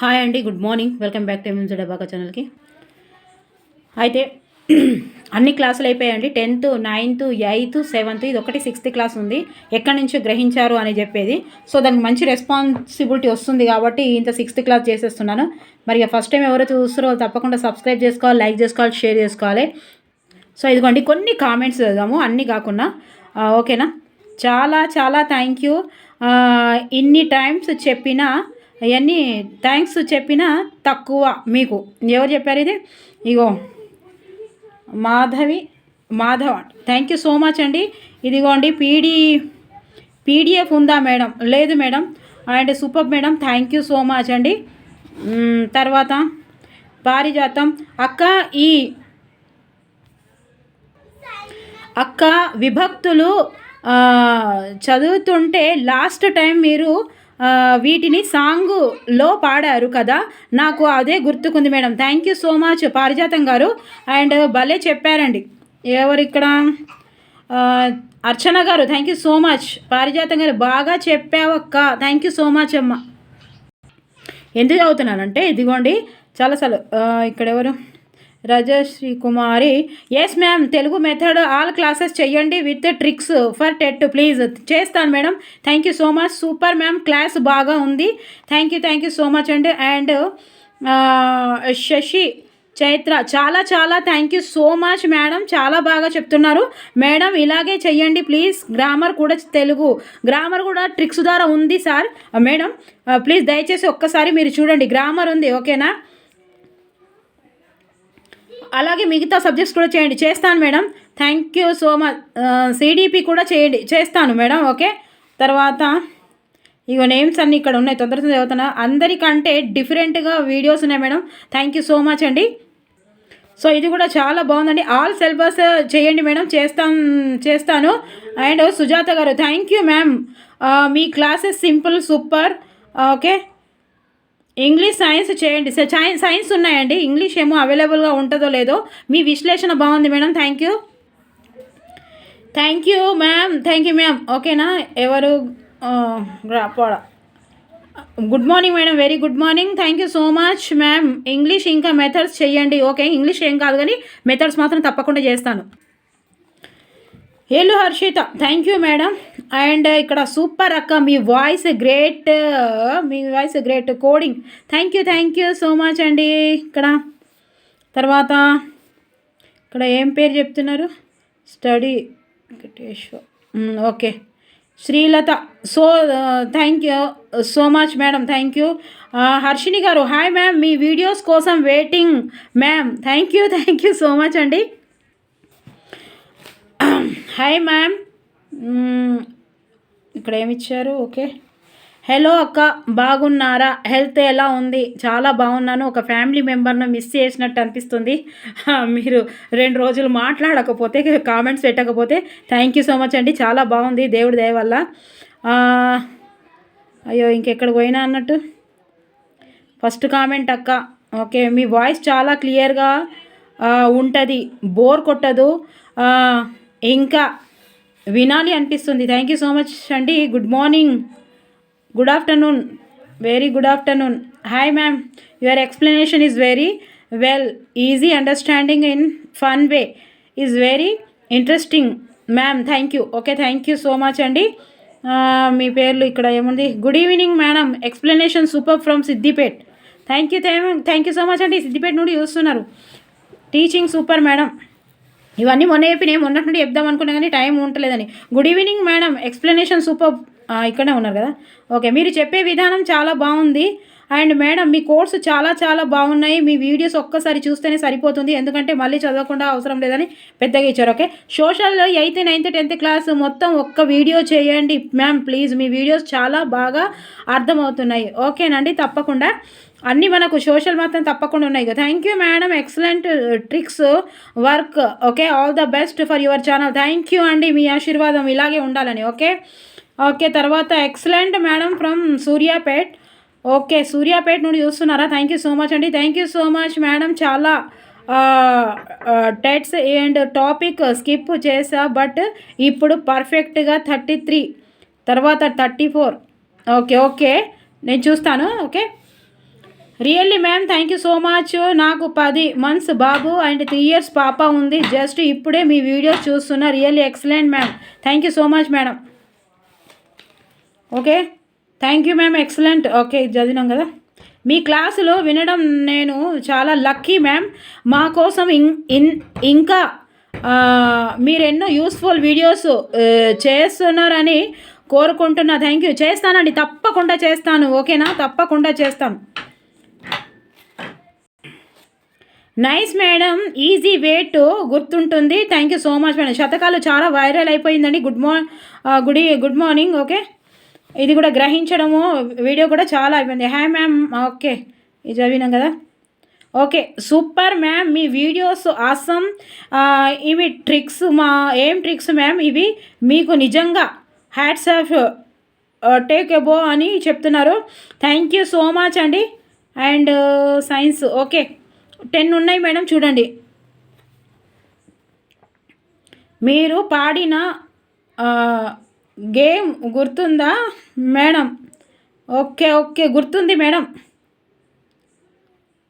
Hi అండి good morning. Welcome back to MMG డబాకా ఛానల్కి. అయితే అన్ని క్లాసులు అయిపోయాయండి. టెన్త్ నైన్త్ ఎయిత్ సెవెంత్ ఇది ఒకటి సిక్స్త్ క్లాస్ ఉంది. ఎక్కడి నుంచి గ్రహించారు అని చెప్పేది. సో దానికి మంచి రెస్పాన్సిబిలిటీ వస్తుంది కాబట్టి ఇంత సిక్స్త్ క్లాస్ చేసేస్తున్నాను. మరి ఫస్ట్ టైం ఎవరైతే చూస్తారో తప్పకుండా సబ్స్క్రైబ్ చేసుకోవాలి లైక్ చేసుకోవాలి షేర్ చేసుకోవాలి. సో ఇదిగోండి కొన్ని కామెంట్స్ చదివాము అన్నీ కాకుండా ఓకేనా? చాలా చాలా థ్యాంక్ యూ ఇన్ని టైమ్స్ చెప్పినా అవన్నీ థ్యాంక్స్ చెప్పినా తక్కువ మీకు. ఎవరు చెప్పారు ఇది? ఇగో Madhavi Madhav. Thank you so much అండి. ఇదిగోండి పీడీ పీడిఎఫ్ ఉందా మేడం? లేదు madam. And super madam thank you so much అండి. తర్వాత పారిజాతం. అక్క ఈ అక్క విభక్తులు చదువుతుంటే లాస్ట్ టైం మీరు వీటిని సాంగులో పాడారు కదా. నాకు అదే గుర్తుకుంది madam. Thank you so much Parijatham గారు. అండ్ భలే చెప్పారండి. ఎవరు ఇక్కడ అర్చన గారు thank you so much Parijatham గారు బాగా చెప్పావక్క థ్యాంక్ యూ సో మచ్ అమ్మ. ఎందుకు చదువుతున్నానంటే ఇదిగోండి చాలా సలు ఇక్కడ ఎవరు Rajasri Kumari S ma'am Telugu method all classes చెయ్యండి with tricks for TET please చేస్తాను madam. Thank you so much super ma'am class బాగా ఉంది. Thank you thank you so much అండి అండ్ శశి చైత్ర చాలా చాలా thank you so much madam చాలా బాగా చెప్తున్నారు. మేడం ఇలాగే చెయ్యండి ప్లీజ్ గ్రామర్ కూడా తెలుగు. గ్రామర్ కూడా ట్రిక్స్ ద్వారా ఉంది సార్ మేడం ప్లీజ్ దయచేసి ఒక్కసారి మీరు చూడండి. గ్రామర్ ఉంది ఓకేనా అలాగే మిగతా సబ్జెక్ట్స్ కూడా చేయండి. చేస్తాను madam. Thank you so much CDP కూడా చేయండి. చేస్తాను మేడం. ఓకే? తర్వాత ఇగో నేమ్స్ అన్నీ ఇక్కడ ఉన్నాయి. తొందరగా చదువుతున్నా. అందరికంటే డిఫరెంట్గా వీడియోస్ ఉన్నాయి madam. Thank you so much అండి. సో ఇది కూడా చాలా బాగుందండి. ఆల్ సిలబస్ చేయండి మేడం. చేస్తాను చేస్తాను. అండ్ సుజాత గారు thank you ma'am me classes simple super okay? English science చేయండి. సైన్స్ సైన్స్ ఉన్నాయండి. ఇంగ్లీష్ ఏమో అవైలబుల్గా ఉంటుందో లేదో మీ విశ్లేషణ బాగుంది madam. Thank you. Thank you ma'am. Thank you ma'am. ఓకేనా? ఎవరు రాపోడ good morning madam. Very good morning. Thank you so much ma'am. English ఇంకా మెథడ్స్ చేయండి. ఓకే ఇంగ్లీష్ ఏం కాదు కానీ మెథడ్స్ మాత్రం తప్పకుండా చేస్తాను. Hello Harshitha thank you madam and ఇక్కడ సూపర్ అక్క మీ voice great me voice great coding thank you thank you so much అండి. ఇక్కడ తర్వాత ఇక్కడ ఏం పేరు చెప్తున్నారు? Study Venkateshwar okay. Srilatha so thank you so much madam thank you Harshini గారు హాయ్ మ్యామ్ మీ వీడియోస్ కోసం waiting ma'am thank you thank you so much అండి. హాయ్ మ్యామ్ hmm, ఇక్కడ ఏమి ఇచ్చారు? ఓకే హలో అక్క. బాగున్నారా? హెల్త్ ఎలా ఉంది? చాలా బాగున్నాను. ఒక ఫ్యామిలీ మెంబర్ను మిస్ చేసినట్టు అనిపిస్తుంది. మీరు రెండు రోజులు మాట్లాడకపోతే కామెంట్స్ పెట్టకపోతే థ్యాంక్ యూ సో మచ్ అండి. చాలా బాగుంది. దేవుడి దయ వల్ల. అయ్యో ఇంకెక్కడ పోయినా అన్నట్టు. ఫస్ట్ కామెంట్ అక్క. ఓకే మీ వాయిస్ చాలా క్లియర్గా ఉంటుంది. బోర్ కొట్టదు. ఇంకా వినాలి అనిపిస్తుంది. థ్యాంక్ యూ సో మచ్ అండి good morning good afternoon very good afternoon hi ma'am your explanation is very well easy understanding in fun way is very interesting ma'am thank you okay thank you so much అండి మీ పేర్లు ఇక్కడ ఏముంది? Good evening madam explanation super from Siddipet thank you thank you so much అండి సిద్దిపేట నుండి చూస్తున్నారు. Teaching super madam ఇవన్నీ మొన్న చెప్పినాయి మొన్నటి నుండి చెప్దాం అనుకున్నా కానీ time ఉండలేదని good evening madam explanation super ఇక్కడే ఉన్నారు కదా? ఓకే మీరు చెప్పే విధానం చాలా బాగుంది. అండ్ మేడం మీ కోర్సు చాలా చాలా బాగున్నాయి. మీ వీడియోస్ ఒక్కసారి చూస్తేనే సరిపోతుంది. ఎందుకంటే మళ్ళీ చదవకుండా అవసరం లేదని పెద్దగా ఇచ్చారు okay social eighth ninth tenth class మొత్తం ఒక్క వీడియో చేయండి. మ్యామ్ ప్లీజ్ మీ వీడియోస్ చాలా బాగా అర్థమవుతున్నాయి. ఓకేనండి తప్పకుండా. అన్నీ మనకు సోషల్ మాత్రం తప్పకుండా ఉన్నాయి కదా. Thank you madam excellent tricks work okay all the best for your channel thank you అండి మీ ఆశీర్వాదం ఇలాగే ఉండాలని ఓకే ఓకే తర్వాత excellent madam from Suryapet. Okay Suryapet నుండి చూస్తున్నారా? థ్యాంక్ యూ సో మచ్ అండి thank you so much madam చాలా టెట్స్ అండ్ టాపిక్ స్కిప్ చేసా బట్ ఇప్పుడు పర్ఫెక్ట్గా థర్టీ త్రీ తర్వాత థర్టీ ఫోర్ ఓకే ఓకే నేను చూస్తాను okay really ma'am thank you so much నాకు పది మంత్స్ బాబు అండ్ త్రీ ఇయర్స్ పాప ఉంది. జస్ట్ ఇప్పుడే మీ వీడియోస్ చూస్తున్నా. Really excellent ma'am thank you so much madam okay thank you ma'am excellent okay చదివినాం కదా. మీ క్లాసులో వినడం నేను చాలా లక్కీ మ్యామ్ మా కోసం ఇం ఇన్ ఇంకా మీరెన్నో యూస్ఫుల్ వీడియోస్ చేస్తున్నారని కోరుకుంటున్నా. థ్యాంక్ యూ చేస్తానండి. తప్పకుండా చేస్తాను. ఓకేనా తప్పకుండా చేస్తాను నైస్ మేడం ఈజీ వేట్ గుర్తుంటుంది. Thank you so much madam శతకాలు చాలా వైరల్ అయిపోయిందండి. గుడ్ మార్ గుడ్ గుడ్ మార్నింగ్ ఓకే ఇది కూడా గ్రహించడము వీడియో కూడా చాలా అయిపోయింది. హాయ్ మ్యామ్ ఓకే ఇది చదివినాం కదా? ఓకే సూపర్ మ్యామ్ మీ వీడియోస్ ఆసం uh, ఇవి ట్రిక్స్ మా ఏం ట్రిక్స్ మ్యామ్ ఇవి మీకు నిజంగా హ్యాట్స్ ఆఫ్ టేక్ ఎబో అని చెప్తున్నారు. థ్యాంక్ యూ సో మచ్ అండి. అండ్ సైన్స్ ఓకే టెన్ ఉన్నాయి మేడం చూడండి. మీరు పాడిన గేమ్ గుర్తుందా మేడం? ఓకే ఓకే గుర్తుంది మేడం.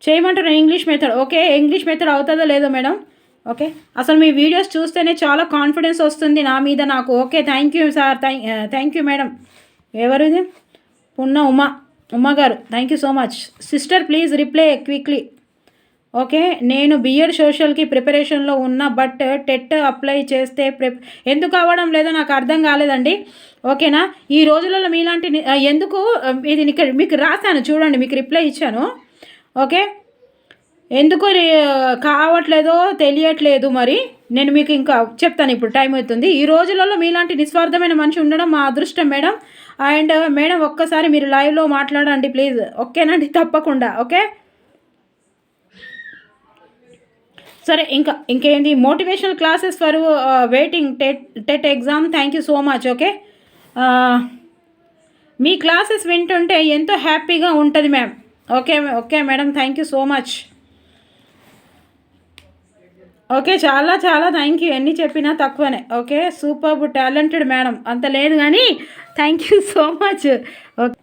చేయమంటారు English method? Okay English method అవుతుందో లేదో మేడం? ఓకే. అసలు మీ వీడియోస్ చూస్తేనే చాలా కాన్ఫిడెన్స్ వస్తుంది నా మీద నాకు. Okay thank you sir thank thank you madam. ఎవరు ఇది పున్న ఉమా ఉమా గారు. Thank you so much. Sister please reply quickly. Okay? నేను బిఎడ్ సోషల్కి ప్రిపరేషన్లో ఉన్నా బట్ టెట్ అప్లై చేస్తే ప్రిప్ ఎందుకు అవ్వడం లేదో నాకు అర్థం కాలేదండి. ఓకేనా? ఈ రోజులలో మీలాంటి ఎందుకు? ఇది ఇక్కడ మీకు రాశాను చూడండి మీకు రిప్లై ఇచ్చాను. ఓకే? ఎందుకు రి- కావట్లేదో తెలియట్లేదు మరి. నేను మీకు ఇంకా చెప్తాను ఇప్పుడు టైం అవుతుంది. ఈ రోజులలో మీలాంటి నిస్వార్థమైన మనిషి ఉండడం మా అదృష్టం మేడం. అండ్ మేడం ఒక్కసారి మీరు లైవ్లో మాట్లాడండి ప్లీజ్. ఓకేనండి? తప్పకుండా. ఓకే? సరే ఇంకా ఇంకేంటి? Motivational classes for waiting TET TET exam thank you so much okay me classes వింటుంటే ఎంతో హ్యాపీగా ఉంటుంది ma'am okay okay madam thank you so much okay చాలా చాలా థ్యాంక్ యూ ఎన్ని చెప్పినా తక్కువనే. ఓకే సూపర్ టాలెంటెడ్ మేడం అంత లేదు కానీ thank you so much okay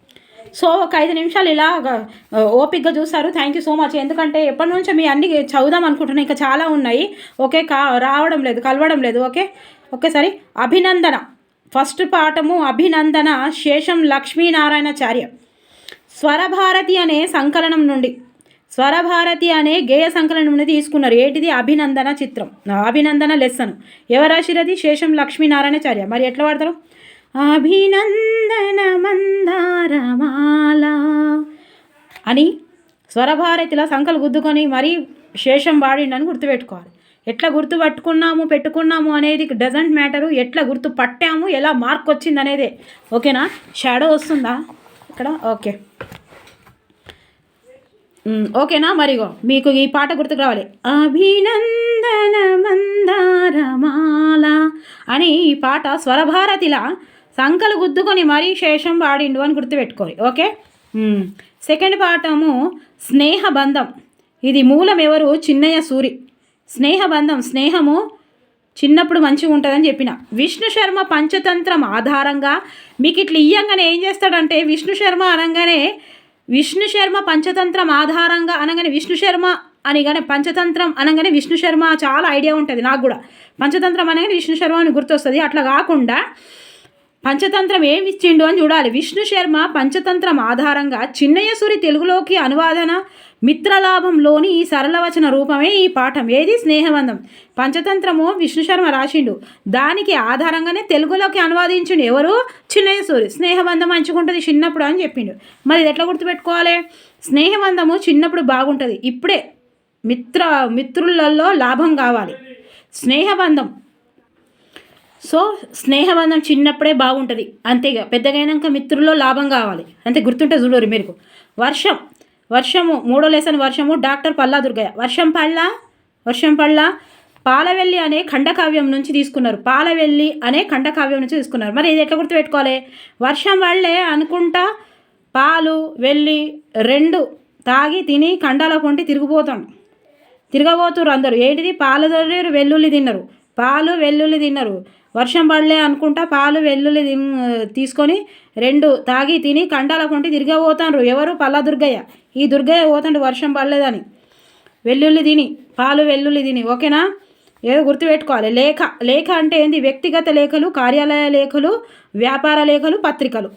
so ఒక ఐదు నిమిషాలు ఇలా ఓపిక్గా చూస్తారు థ్యాంక్ యూ సో మచ్ ఎందుకంటే ఎప్పటి నుంచో మీ అన్ని చదువుదాం అనుకుంటున్నాను ఇంకా చాలా ఉన్నాయి. ఓకే కా రావడం లేదు కలవడం లేదు. ఓకే ఒకేసారి అభినందన. ఫస్ట్ పాఠము అభినందన శేషం లక్ష్మీనారాయణాచార్య. స్వరభారతి అనే సంకలనం నుండి స్వరభారతి అనే గేయ సంకలనం నుండి తీసుకున్నారు. ఏంటిది? అభినందన చిత్రం. అభినందన లెసన్. ఎవరు రాసిరది? శేషం లక్ష్మీనారాయణాచార్య. మరి ఎట్లా వాడతారు? అభినందన మందారమాల అని స్వరభారతిలో సంకలు గుద్దుకొని మరీ శేషం వాడిండని గుర్తుపెట్టుకోవాలి. ఎట్లా గుర్తు పట్టుకున్నాము పెట్టుకున్నాము అనేది డజంట్ మ్యాటరు ఎట్లా గుర్తు పట్టాము ఎలా మార్క్ వచ్చింది అనేదే. ఓకేనా? షాడో వస్తుందా? ఇక్కడ? ఓకే. ఓకేనా? మరిగో. మీకు ఈ పాట గుర్తుకు రావాలి. అభినందన మందారమాల అని ఈ పాట స్వరభారతిలా సంకలు గుద్దుకొని మరీ శేషం వాడిండు అని గుర్తుపెట్టుకోరు ఓకే? సెకండ్ పాఠము స్నేహబంధం. ఇది మూలం ఎవరు చిన్నయ్య సూరి. స్నేహబంధం స్నేహము చిన్నప్పుడు మంచిగా ఉంటుందని చెప్పిన. విష్ణు శర్మ పంచతంత్రం ఆధారంగా మీకు ఇట్లా ఇయ్యంగానే ఏం చేస్తాడంటే విష్ణు శర్మ అనగానే విష్ణు శర్మ పంచతంత్రం ఆధారంగా అనగానే విష్ణు శర్మ అని కానీ పంచతంత్రం అనగానే విష్ణు శర్మ చాలా ఐడియా ఉంటుంది నాకు కూడా. పంచతంత్రం అనగానే విష్ణు శర్మ అని గుర్తొస్తుంది. అట్లా కాకుండా పంచతంత్రం ఏమి ఇచ్చిండు అని చూడాలి. విష్ణు శర్మ పంచతంత్రం ఆధారంగా చిన్నయ్యసూరి తెలుగులోకి అనువాదన మిత్రలాభంలోని ఈ సరళవచన రూపమే ఈ పాఠం. ఏది? స్నేహబంధం. పంచతంత్రము విష్ణు శర్మ రాసిండు. దానికి ఆధారంగానే తెలుగులోకి అనువాదించిండు ఎవరు? చిన్నయసూరి స్నేహబంధం మంచుకుంటుంది చిన్నప్పుడు అని చెప్పిండు. మరి ఇది ఎట్లా గుర్తుపెట్టుకోవాలి? స్నేహబంధము చిన్నప్పుడు బాగుంటుంది. ఇప్పుడే మిత్ర మిత్రులలో లాభం కావాలి. స్నేహబంధం సో స్నేహబంధం చిన్నప్పుడే బాగుంటుంది. అంతేగా పెద్దగైనాక మిత్రుల్లో లాభం కావాలి. అంతే గుర్తుంటే చూడరు మీరు వర్షం వర్షము మూడో లేసని వర్షము డాక్టర్ పల్లా దుర్గయ్య. వర్షం పళ్ళ వర్షం పళ్ళ పాలవెల్లి అనే ఖండకావ్యం నుంచి తీసుకున్నారు. పాలవెల్లి అనే ఖండకావ్యం నుంచి తీసుకున్నారు. మరి ఇది ఎట్లా గుర్తుపెట్టుకోవాలి? వర్షం వాళ్ళే అనుకుంటా పాలు వెళ్ళి రెండు తాగి తిని కండాల పొంటి తిరిగిపోతాం. తిరగబోతురు అందరూ. ఏంటిది? పాలు వెల్లుల్లి తిన్నారు. పాలు వెల్లుల్లి తిన్నారు. వర్షం పడలే అనుకుంటా పాలు వెల్లుల్లి తీసుకొని రెండు తాగి తిని కండాల కొంటి తిరగబోతాండ్రు ఎవరు? పల్లా దుర్గయ్య. ఈ దుర్గయ్య పోతాడు వర్షం పడలేదని. వెల్లుల్లి తిని పాలు వెల్లుల్లి తిని ఓకేనా? ఏదో గుర్తుపెట్టుకోవాలి. లేఖ లేఖ అంటే ఏంది? వ్యక్తిగత లేఖలు కార్యాలయ లేఖలు వ్యాపార లేఖలు పత్రికలు.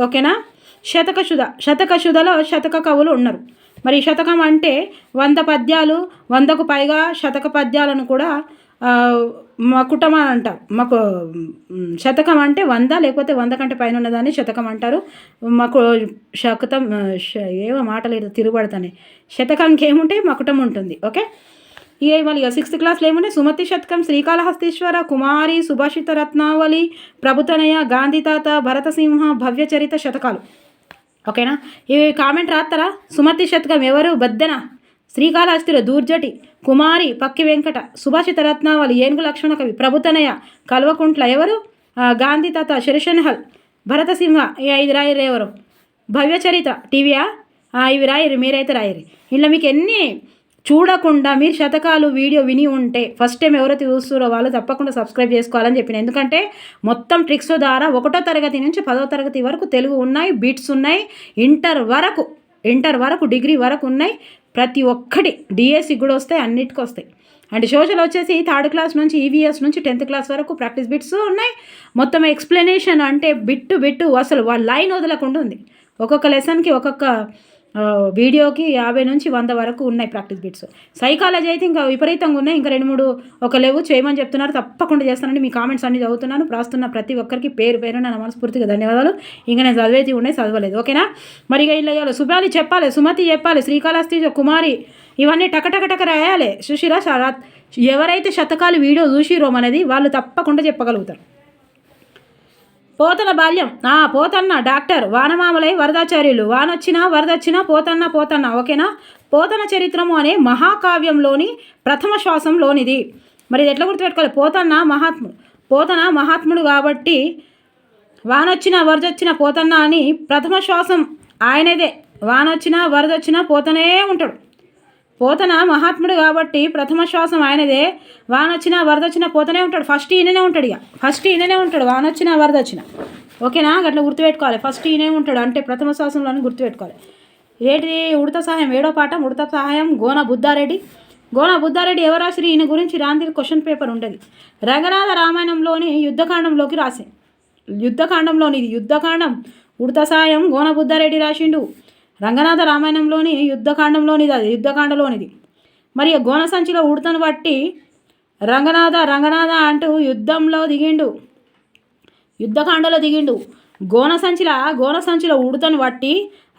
ఓకేనా? శతకశుధ శతకశుధలో శతక కవులు ఉన్నారు. మరి శతకం అంటే వంద పద్యాలు వందకు పైగా శతక పద్యాలను కూడా మకుటం అని అంటారు మాకు శతకం అంటే వంద లేకపోతే వంద కంటే పైన ఉన్నదాన్ని శతకం అంటారు. మాకు శకతం ఏవో లేదు తిరుగుబడతానే. శతకంకి ఏముంటే మకుటం ఉంటుంది ఓకే? ఇక మళ్ళీ సిక్స్త్ క్లాస్లో ఏమున్నాయి? సుమతి శతకం శ్రీకాళహస్తీశ్వర కుమారి సుభాషిత రత్నావళి ప్రభుతనయ గాంధీతాత భరతసింహ భవ్యచరిత శతకాలు. ఓకేనా? ఇవి కామెంట్ రాస్తారా సుమతి శతకం ఎవరు? బద్దెన? శ్రీకాళహస్తిలో దూర్జటి కుమారి పక్కి వెంకట సుభాషిత రత్నావళి ఏనుగు లక్ష్మణ కవి ప్రభుతనయ కల్వకుంట్ల ఎవరు? గాంధీ తాత శరిషన్హల్ భరతసింహ ఈ ఐదు రాయరు ఎవరు? భవ్యచరిత టీవీయా? ఇవి రాయరు మీరైతే రాయరు ఇలా మీకు ఎన్ని చూడకుండా మీరు శతకాలు వీడియో విని ఉంటే ఫస్ట్ టైం ఎవరైతే చూస్తారో వాళ్ళు తప్పకుండా సబ్స్క్రైబ్ చేసుకోవాలని చెప్పిన. ఎందుకంటే మొత్తం ట్రిక్స్ ద్వారా ఒకటో తరగతి నుంచి పదో తరగతి వరకు తెలుగు ఉన్నాయి బీట్స్ ఉన్నాయి ఇంటర్ వరకు ఇంటర్ వరకు డిగ్రీ వరకు ఉన్నాయి. ప్రతి ఒక్కటి డిఎస్సి కూడా వస్తాయి అన్నిటికీ వస్తాయి. అండ్ సోషల్ వచ్చేసి థర్డ్ క్లాస్ నుంచి ఈవీఎస్ నుంచి టెన్త్ క్లాస్ వరకు ప్రాక్టీస్ బిట్స్ ఉన్నాయి. మొత్తం ఎక్స్ప్లెనేషన్ అంటే బిట్టు బిట్టు అసలు వాళ్ళ లైన్ వదలకుండా ఉంది. ఒక్కొక్క లెసన్కి ఒక్కొక్క వీడియోకి యాభై నుంచి వంద వరకు ఉన్నాయి ప్రాక్టీస్ బిట్స్. సైకాలజీ అయితే ఇంకా విపరీతంగా ఉన్నాయి. ఇంకా రెండు మూడు ఒక లేవు చేయమని చెప్తున్నారు. తప్పకుండా చేస్తానండి. మీ కామెంట్స్ అన్ని చదువుతున్నాను. రాస్తున్న ప్రతి ఒక్కరికి పేరు పేరు నా మనస్ఫూర్తిగా ధన్యవాదాలు. ఇంకా నేను చదివేది ఉన్నాయి చదవలేదు. ఓకేనా? మరి ఇక ఇలా సుభాలి చెప్పాలి సుమతి చెప్పాలి శ్రీకాళహస్తి కుమారి ఇవన్నీ టకటకటక రాయాలి. సుశీరా ఎవరైతే శతకాలు వీడియో చూసిరో అనేది వాళ్ళు తప్పకుండా చెప్పగలుగుతారు. పోతన బాల్యం. ఆ పోతన్న డాక్టర్ వానమామలై వరదాచార్యులు. వానొచ్చినా వరదొచ్చినా పోతన్న పోతన్న ఓకేనా? పోతన చరిత్రము అనే మహాకావ్యంలోని ప్రథమ శ్వాసంలోనిది. మరి ఎట్లా గుర్తుపెట్టుకోవాలి? పోతన్న మహాత్ముడు పోతన మహాత్ముడు కాబట్టి వానొచ్చిన వరదొచ్చిన పోతన్న అని ప్రథమ శ్వాసం ఆయనదే. వానొచ్చినా వరదొచ్చినా పోతనే ఉంటాడు. పోతన మహాత్ముడు కాబట్టి ప్రథమ శ్వాసం ఆయనదే. వానొచ్చినా వరదొచ్చినా పోతనే ఉంటాడు. ఫస్ట్ ఈయననే ఉంటాడు ఇక. ఫస్ట్ ఈయననే ఉంటాడు. వానొచ్చినా వరదొచ్చిన. ఓకేనా? అట్లా గుర్తుపెట్టుకోవాలి. ఫస్ట్ ఈయనే ఉంటాడు. అంటే ప్రథమ శ్వాసంలోనే గుర్తుపెట్టుకోవాలి. ఏంటిది? ఉడత సహాయం. ఏడో పాఠం. ఉడత సహాయం. గోన బుద్ధారెడ్డి. గోన బుద్ధారెడ్డి ఎవరాశ్రీ? ఈయన గురించి రాంది క్వశ్చన్ పేపర్ ఉండేది. రంగనాథ రామాయణంలోని యుద్ధకాండంలోకి రాసే యుద్ధకాండంలోని ఇది యుద్ధకాండం. ఉడత సహాయం. గోన బుద్ధారెడ్డి రాసిండు. రంగనాథ రామాయణంలోని యుద్ధకాండంలోనిది అది యుద్ధకాండలోనిది. మరి గోన సంచిలో ఉడతను బట్టి రంగనాథ రంగనాథ అంటూ యుద్ధంలో దిగిండు. యుద్ధకాండలో దిగిండు. గోన సంచిల గోన సంచిలో ఉడతను బట్టి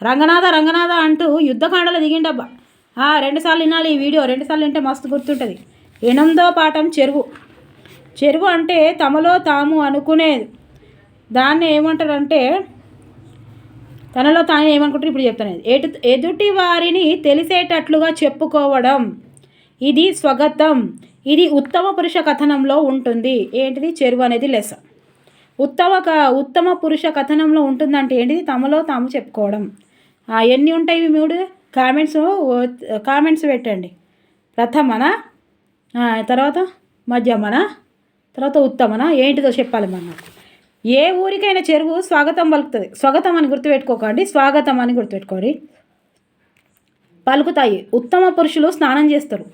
రంగనాథ రంగనాథ అంటూ యుద్ధకాండలో దిగిండబ్బా. రెండుసార్లు వినాలి ఈ వీడియో. రెండుసార్లు వింటే మస్తు గుర్తుంటుంది. ఎనిమిదో పాఠం చెరువు. చెరువు అంటే తమలో తాము అనుకునేది. దాన్ని ఏమంటారంటే తనలో తాను ఏమనుకుంటారు ఇప్పుడు చెప్తాను. ఎటు ఎదుటి వారిని తెలిసేటట్లుగా చెప్పుకోవడం ఇది స్వగతం ఇది ఉత్తమ పురుష కథనంలో ఉంటుంది. ఏంటిది? చెరువు అనేది లెస. ఉత్తమ ఉత్తమ పురుష కథనంలో ఉంటుందంటే ఏంటిది? తమలో తాము చెప్పుకోవడం. ఎన్ని ఉంటాయి ఇవి మూడు? కామెంట్స్ కామెంట్స్ పెట్టండి. ప్రథమన? తర్వాత మధ్యమన? తర్వాత ఉత్తమన? ఏంటిదో చెప్పాలి మనం. ఏ ఊరికైనా చెరువు స్వాగతం పలుకుతుంది. స్వాగతం అని గుర్తుపెట్టుకోకండి. స్వాగతం అని గుర్తుపెట్టుకోండి. పలుకుతాయి. ఉత్తమ పురుషులు స్నానం చేస్తారు.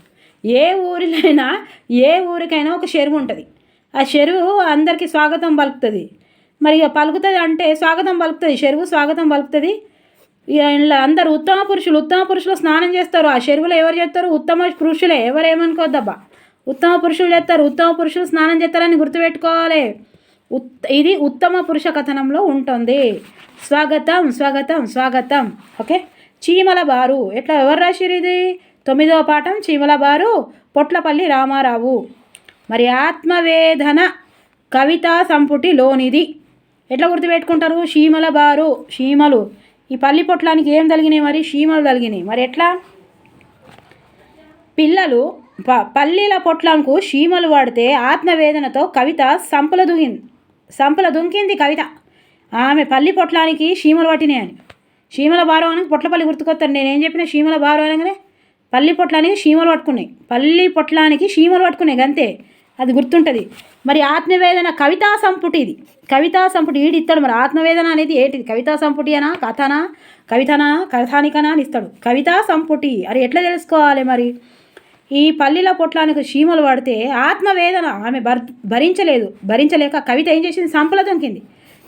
ఏ ఊరిలైనా ఏ ఊరికైనా ఒక చెరువు ఉంటుంది. ఆ చెరువు అందరికీ స్వాగతం పలుకుతుంది. మరి ఇక పలుకుతుంది అంటే స్వాగతం పలుకుతుంది. చెరువు స్వాగతం పలుకుతుంది. ఇలా అందరు ఉత్తమ పురుషులు ఉత్తమ పురుషులు స్నానం చేస్తారు. ఆ చెరువులో ఎవరు చేస్తారు? ఉత్తమ పురుషులే. ఎవరేమనుకోద్దబ్బా ఉత్తమ పురుషులు చేస్తారు. ఉత్తమ పురుషులు స్నానం చేస్తారని గుర్తుపెట్టుకోవాలి. ఉత్ ఇది ఉత్తమ పురుష కథనంలో ఉంటుంది. స్వాగతం స్వాగతం స్వాగతం. ఓకే? చీమల బారు. ఎట్లా ఎవరు రాసిరు ఇది? తొమ్మిదవ పాఠం చీమల బారు పొట్లపల్లి రామారావు. మరి ఆత్మవేదన కవిత సంపుటిలోనిది ఎట్లా గుర్తుపెట్టుకుంటారు? చీమల బారు చీమలు. ఈ పల్లి పొట్లానికి ఏం తలిగినాయి మరి? చీమలు తలిగినాయి. మరి ఎట్లా? పిల్లలు ప పల్లీల పొట్లంకు చీమలు వాడితే ఆత్మవేదనతో కవిత సంపుల దూగింది సంపల దుంకింది కవిత. ఆమె పల్లి పొట్లానికి శీమలు పట్టినాయి అని. బారు అనగా పొట్లపల్లి గుర్తుకొస్తాను నేనేం చెప్పిన శీమల బారు అనగానే పల్లి పొట్లానికి శీమలు పట్టుకున్నాయి. పల్లి పొట్లానికి శీమలు పట్టుకున్నాయి. అంతే అది గుర్తుంటుంది. మరి ఆత్మవేదన కవితా సంపుటి ఇది. కవితా సంపుటి ఈడు ఇస్తాడు మరి. ఆత్మవేదన అనేది ఏంటిది? కవితా సంపుటి అనా కథనా కవితనా కథానికనా అని ఇస్తాడు. కవితా సంపుటి. అది ఎట్లా తెలుసుకోవాలి మరి? ఈ పల్లీల పొట్లానికి చీమలు పడితే ఆత్మవేదన ఆమె భర్ భరించలేదు. భరించలేక కవిత ఏం చేసింది? సంపల దొంకింది.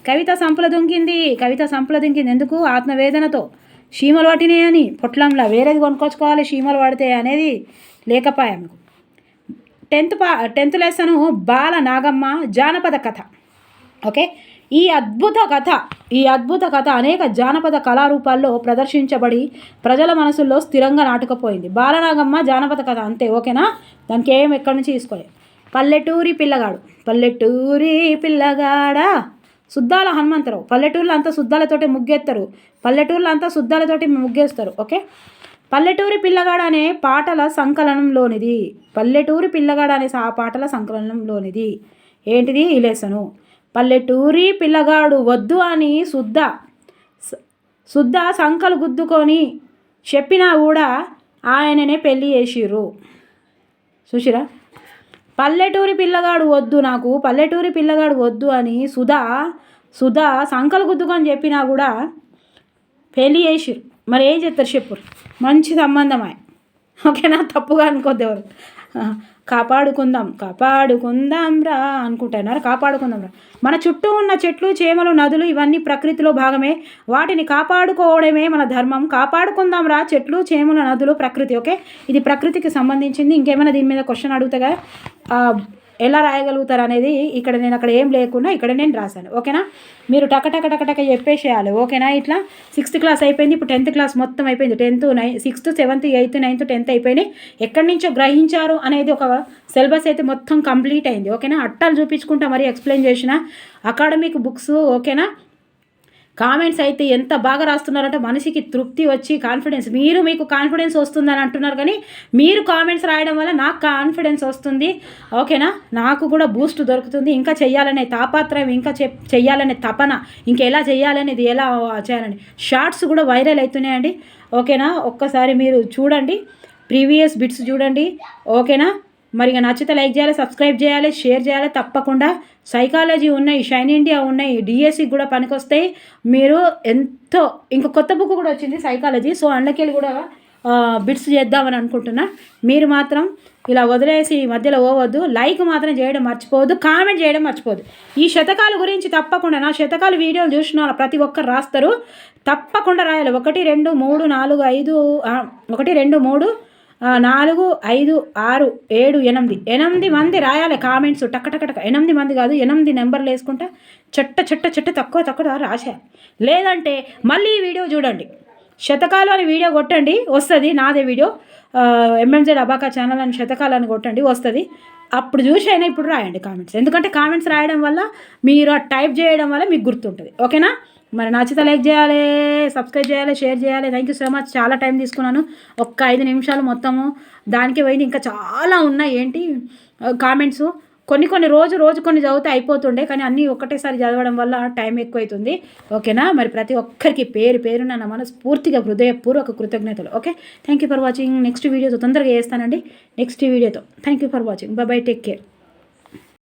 కవిత సంపల దొంకింది. కవిత సంపల దొంకింది. ఎందుకు? ఆత్మవేదనతో. చీమలు పట్టినాయని అని. పొట్లంలా వేరేది కొనుక్కొచ్చుకోవాలి చీమలు పడితే అనేది లేకపాయ ఆమెకు. టెన్త్ పా టెన్త్ లెసను బాల నాగమ్మ జానపద కథ. ఓకే? ఈ అద్భుత కథ ఈ అద్భుత కథ అనేక జానపద కళారూపాల్లో ప్రదర్శించబడి ప్రజల మనసుల్లో స్థిరంగా నాటుకపోయింది. బాలనాగమ్మ జానపద కథ అంతే ఓకేనా? దానికి ఏం ఎక్కడి నుంచి తీసుకోలేదు. పల్లెటూరి పిల్లగాడు పల్లెటూరి పిల్లగాడా? సుద్దాల హనుమంతరావు పల్లెటూరులో అంతా సుద్దాలతోటి ముగ్గేస్తారు. పల్లెటూరులో అంతా సుద్దాలతోటి ముగ్గేస్తారు ఓకే? పల్లెటూరి పిల్లగాడు అనే పాటల సంకలనంలోనిది. పల్లెటూరి పిల్లగాడు అనే ఆ పాటల సంకలనంలోనిది. ఏంటిది? ఈ లెసను పల్లెటూరి పిల్లగాడు వద్దు అని శుద్ధ శుద్ధ సంకలు గుద్దుకొని చెప్పినా కూడా ఆయననే పెళ్ళి చేసిర్రు. చూసిరా? పల్లెటూరి పిల్లగాడు వద్దు నాకు పల్లెటూరి పిల్లగాడు వద్దు అని సుధా సుధా సంకలు గుద్దుకొని చెప్పినా కూడా పెళ్ళి చేసిరు మరి ఏం చెప్తారు చెప్పు. మంచి సంబంధమే ఓకేనా? తప్పుగా అనుకోద్దు ఎవరు. కాపాడుకుందాం కాపాడుకుందాం రా అనుకుంటున్నారు కాపాడుకుందాం రా. మన చుట్టూ ఉన్న చెట్లు చేమలు నదులు ఇవన్నీ ప్రకృతిలో భాగమే. వాటిని కాపాడుకోవడమే మన ధర్మం. కాపాడుకుందాం రా చెట్లు చేమలు నదులు ప్రకృతి ఓకే? ఇది ప్రకృతికి సంబంధించింది. ఇంకేమైనా దీని మీద క్వశ్చన్ అడుగుతాగా? ఎలా రాయగలుగుతారు అనేది ఇక్కడ నేను అక్కడ ఏం లేకుండా ఇక్కడ నేను రాశాను. ఓకేనా? మీరు టక టక టక టక చెప్పేసేయాలి. ఓకేనా? ఇట్లా సిక్స్త్ క్లాస్ అయిపోయింది. ఇప్పుడు టెన్త్ క్లాస్ మొత్తం అయిపోయింది. టెన్త్ నై sixth seventh eighth ninth tenth అయిపోయినాయి. ఎక్కడి నుంచో గ్రహించారు అనేది ఒక సిలబస్ అయితే మొత్తం కంప్లీట్ అయింది. ఓకేనా? అట్టాలు చూపించుకుంటా మరి ఎక్స్ప్లెయిన్ చేసిన అకాడమిక్ బుక్స్. ఓకేనా? కామెంట్స్ అయితే ఎంత బాగా రాస్తున్నారంటే మనిషికి తృప్తి వచ్చి కాన్ఫిడెన్స్ మీరు మీకు కాన్ఫిడెన్స్ వస్తుందని అంటున్నారు కానీ మీరు కామెంట్స్ రాయడం వల్ల నాకు కాన్ఫిడెన్స్ వస్తుంది. ఓకేనా నాకు కూడా బూస్ట్ దొరుకుతుంది. ఇంకా చెయ్యాలనే తాపాత్రయం ఇంకా చె చెయ్యాలనే తపన ఇంకా ఎలా ఎలా చేయాలని. షార్ట్స్ కూడా వైరల్ అవుతున్నాయండి ఓకేనా ఒక్కసారి మీరు చూడండి. ప్రీవియస్ బిట్స్ చూడండి. ఓకేనా మరి ఇక నచ్చితే లైక్ చేయాలి సబ్స్క్రైబ్ చేయాలి షేర్ చేయాలి తప్పకుండా. సైకాలజీ ఉన్నాయి షైన్ ఇండియా ఉన్నాయి డిఎస్సి కూడా పనికొస్తాయి. మీరు ఎంతో ఇంక కొత్త బుక్ కూడా వచ్చింది సైకాలజీ. సో అందుకెళ్ళి కూడా బిట్స్ చేద్దామని అనుకుంటున్నా. మీరు మాత్రం ఇలా వదిలేసి మధ్యలో పోవద్దు. లైక్ మాత్రం చేయడం మర్చిపోవద్దు కామెంట్ చేయడం మర్చిపోవద్దు. ఈ శతకాల గురించి తప్పకుండా నా శతకాల వీడియోలు చూసిన ప్రతి ఒక్కరు రాస్తారు. తప్పకుండా రాయాలి. ఒకటి రెండు మూడు నాలుగు ఐదు ఒకటి రెండు మూడు నాలుగు ఐదు ఆరు ఏడు ఎనిమిది. ఎనిమిది మంది రాయాలి కామెంట్స్. టక్క టక్క టక్క ఎనిమిది మంది కాదు ఎనిమిది నెంబర్లు వేసుకుంటా చెట్ట చెట్ట చెట్ట తక్కువ తక్కువ రాశారు. లేదంటే మళ్ళీ ఈ వీడియో చూడండి. శతకాలు అని వీడియో కొట్టండి వస్తుంది. నాదే వీడియో. ఎంఎంజెడ్ అబాకా ఛానల్ అని శతకాలు అని కొట్టండి వస్తుంది. అప్పుడు చూసి అయినా ఇప్పుడు రాయండి కామెంట్స్. ఎందుకంటే కామెంట్స్ రాయడం వల్ల మీరు టైప్ చేయడం వల్ల మీకు గుర్తుంటుంది. ఓకేనా? మరి నచ్చితే లైక్ చేయాలి సబ్స్క్రైబ్ చేయాలి షేర్ చేయాలి థ్యాంక్ యూ సో మచ్ చాలా టైం తీసుకున్నాను. ఒక్క ఐదు నిమిషాలు మొత్తము. దానికి పోయింది ఇంకా చాలా ఉన్నాయి ఏంటి? కామెంట్స్ కొన్ని కొన్ని రోజు రోజు కొన్ని చదివితే అయిపోతుండే కానీ అన్నీ ఒకటేసారి చదవడం వల్ల టైం ఎక్కువైతుంది. ఓకేనా? మరి ప్రతి ఒక్కరికి పేరు పేరు నా మనస్ఫూర్తిగా హృదయపూర్వక కృతజ్ఞతలు. Okay? Thank you for watching next వీడియోతో తొందరగా చేస్తానండి. నెక్స్ట్ వీడియోతో thank you for watching bye bye take care